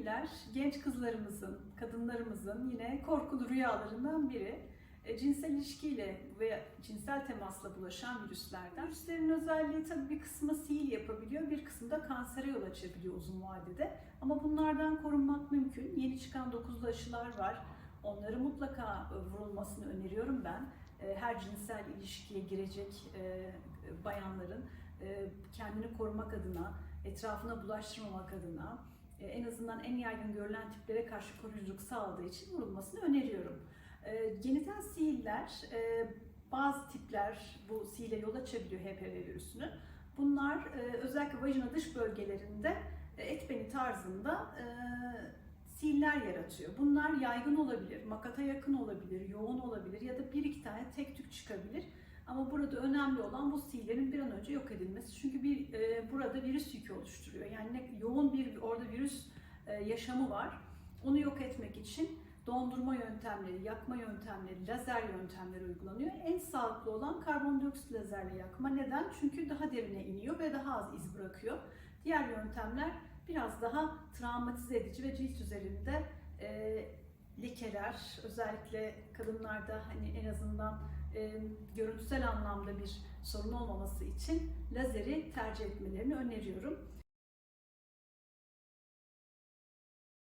siiller genç kızlarımızın, kadınlarımızın yine korkulu rüyalarından biri. E, cinsel ilişkiyle ve cinsel temasla bulaşan virüslerden. Virüslerin özelliği tabii bir kısmı sil yapabiliyor, bir kısmı da kansere yol açabiliyor uzun vadede. Ama bunlardan korunmak mümkün. Yeni çıkan dokuzlu aşılar var. Onları mutlaka e, vurulmasını öneriyorum ben. E, Her cinsel ilişkiye girecek e, bayanların kendini korumak adına, etrafına bulaştırmamak adına, en azından en yaygın görülen tiplere karşı koruyuculuk sağladığı için vurulmasını öneriyorum. E, Genital sihirler, e, bazı tipler bu sihirle yol açabiliyor HPV virüsünü. Bunlar e, özellikle vajina dış bölgelerinde e, et beni tarzında e, sihirler yaratıyor. Bunlar yaygın olabilir, makata yakın olabilir, yoğun olabilir ya da bir iki tane tek tük çıkabilir. Ama burada önemli olan bu sihirlerin önce yok edilmesi. Çünkü bir e, burada virüs yükü oluşturuyor. Yani ne, yoğun bir orada virüs e, yaşamı var. Onu yok etmek için dondurma yöntemleri, yakma yöntemleri, lazer yöntemleri uygulanıyor. En sağlıklı olan karbondioksit lazerle yakma. Neden? Çünkü daha derine iniyor ve daha az iz bırakıyor. Diğer yöntemler biraz daha travmatize edici ve cilt üzerinde e, lekeler, özellikle kadınlarda hani en azından e, görüntüsel anlamda bir sorun olmaması için lazeri tercih etmelerini öneriyorum.